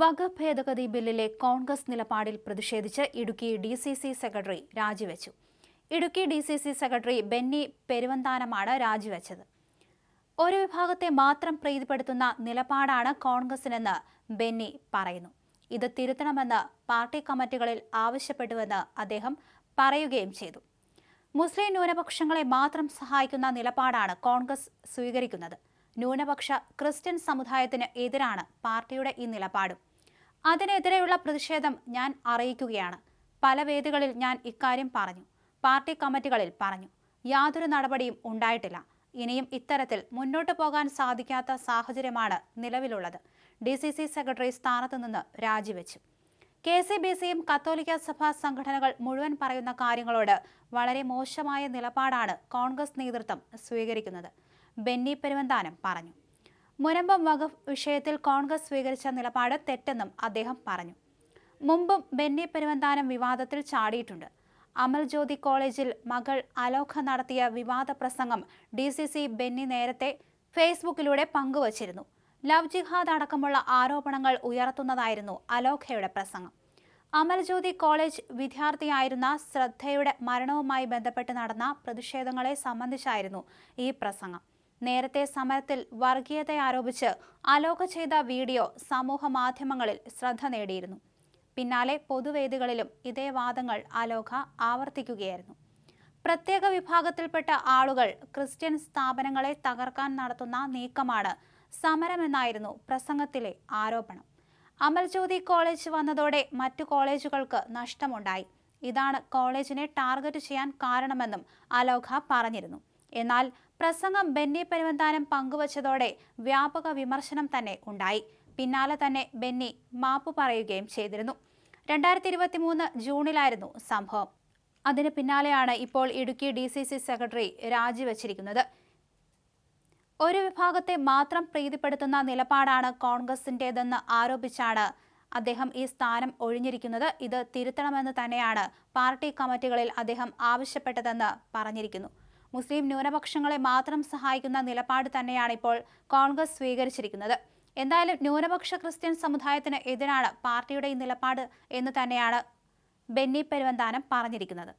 വഖഫ് ഭേദഗതി ബില്ലിലെ കോൺഗ്രസ് നിലപാടിൽ പ്രതിഷേധിച്ച് Idukki D C C secretary രാജിവെച്ചു. Idukki D C C secretary Benny പെരുവന്താനമാണ് രാജിവെച്ചത്. ഒരു വിഭാഗത്തെ മാത്രം പ്രീതിപ്പെടുത്തുന്ന നിലപാടാണ് കോൺഗ്രസിനെന്ന് ബെന്നി പറയുന്നു. ഇത് തിരുത്തണമെന്ന് പാർട്ടി കമ്മിറ്റികളിൽ ആവശ്യപ്പെട്ടുവെന്ന് അദ്ദേഹം പറയുകയും ചെയ്തു. മുസ്ലിം ന്യൂനപക്ഷങ്ങളെ മാത്രം സഹായിക്കുന്ന നിലപാടാണ് കോൺഗ്രസ് സ്വീകരിക്കുന്നത്. ന്യൂനപക്ഷ ക്രിസ്ത്യൻ സമുദായത്തിന് എതിരാണ് പാർട്ടിയുടെ ഈ നിലപാട്. അതിനെതിരെയുള്ള പ്രതിഷേധം ഞാൻ അറിയിക്കുകയാണ്. പല വേദികളിൽ ഞാൻ ഇക്കാര്യം പറഞ്ഞു. പാർട്ടി കമ്മിറ്റികളിൽ പറഞ്ഞു. യാതൊരു നടപടിയും ഉണ്ടായിട്ടില്ല. ഇനിയും ഇത്തരത്തിൽ മുന്നോട്ട് പോകാൻ സാധിക്കാത്ത സാഹചര്യമാണ് നിലവിലുള്ളത്. ഡി സി സി സെക്രട്ടറി സ്ഥാനത്തു നിന്ന് രാജിവെച്ചു. കെ സി ബി സിയും കത്തോലിക്ക സഭാ സംഘടനകൾ മുഴുവൻ പറയുന്ന കാര്യങ്ങളോട് വളരെ മോശമായ നിലപാടാണ് കോൺഗ്രസ് നേതൃത്വം സ്വീകരിക്കുന്നത്. ബെന്നി പെരുവന്താനം പറഞ്ഞു. മുനമ്പം വഖഫ് വിഷയത്തിൽ കോൺഗ്രസ് സ്വീകരിച്ച നിലപാട് തെറ്റെന്നും അദ്ദേഹം പറഞ്ഞു. മുമ്പും ബെന്നി പെരുവന്താനം വിവാദത്തിൽ ചാടിയിട്ടുണ്ട്. അമൽ ജ്യോതി കോളേജിൽ മകൾ അലോഖ നടത്തിയ വിവാദ പ്രസംഗം ഡി സി സി ബെന്നി നേരത്തെ ഫേസ്ബുക്കിലൂടെ പങ്കുവച്ചിരുന്നു. ലവ് ജിഹാദ് അടക്കമുള്ള ആരോപണങ്ങൾ ഉയർത്തുന്നതായിരുന്നു അലോഖയുടെ പ്രസംഗം. അമൽജ്യോതി കോളേജ് വിദ്യാർത്ഥിയായിരുന്ന ശ്രദ്ധയുടെ മരണവുമായി ബന്ധപ്പെട്ട് നടന്ന പ്രതിഷേധങ്ങളെ സംബന്ധിച്ചായിരുന്നു ഈ പ്രസംഗം. നേരത്തെ സമരത്തിൽ വർഗീയത ആരോപിച്ച് അലോക ചെയ്ത വീഡിയോ സമൂഹ മാധ്യമങ്ങളിൽ ശ്രദ്ധ നേടിയിരുന്നു. പിന്നാലെ പൊതുവേദികളിലും ഇതേ വാദങ്ങൾ അലോക ആവർത്തിക്കുകയായിരുന്നു. പ്രത്യേക വിഭാഗത്തിൽപ്പെട്ട ആളുകൾ ക്രിസ്ത്യൻ സ്ഥാപനങ്ങളെ തകർക്കാൻ നടത്തുന്ന നീക്കമാണ് സമരമെന്നായിരുന്നു പ്രസംഗത്തിലെ ആരോപണം. അമൽജ്യോതി കോളേജ് വന്നതോടെ മറ്റു കോളേജുകൾക്ക് നഷ്ടമുണ്ടായി. ഇതാണ് കോളേജിനെ ടാർഗറ്റ് ചെയ്യാൻ കാരണമെന്നും അലോഖ പറഞ്ഞിരുന്നു. എന്നാൽ പ്രസംഗം ബെന്നി പെരുവന്താനം പങ്കുവച്ചതോടെ വ്യാപക വിമർശനം തന്നെ ഉണ്ടായി. പിന്നാലെ തന്നെ ബെന്നി മാപ്പ് പറയുകയും ചെയ്തിരുന്നു. രണ്ടായിരത്തി ഇരുപത്തി മൂന്ന് ജൂണിലായിരുന്നു സംഭവം. അതിന് പിന്നാലെയാണ് ഇപ്പോൾ Idukki D C C secretary രാജിവച്ചിരിക്കുന്നത്. ഒരു വിഭാഗത്തെ മാത്രം പ്രീതിപ്പെടുത്തുന്ന നിലപാടാണ് കോൺഗ്രസിന്റെതെന്ന് ആരോപിച്ചാണ് അദ്ദേഹം ഈ സ്ഥാനം ഒഴിഞ്ഞിരിക്കുന്നത്. ഇത് തിരുത്തണമെന്ന് തന്നെയാണ് പാർട്ടി കമ്മിറ്റികളിൽ അദ്ദേഹം ആവശ്യപ്പെട്ടതെന്ന് പറഞ്ഞിരിക്കുന്നു. മുസ്ലിം ന്യൂനപക്ഷങ്ങളെ മാത്രം സഹായിക്കുന്ന നിലപാട് തന്നെയാണ് ഇപ്പോൾ കോൺഗ്രസ് സ്വീകരിച്ചിരിക്കുന്നത്. എന്തായാലും ന്യൂനപക്ഷ ക്രിസ്ത്യൻ സമുദായത്തിന് എതിരാണ് പാർട്ടിയുടെ ഈ നിലപാട് എന്ന് തന്നെയാണ് ബെന്നി പെരുവന്താനം പറഞ്ഞിരിക്കുന്നത്.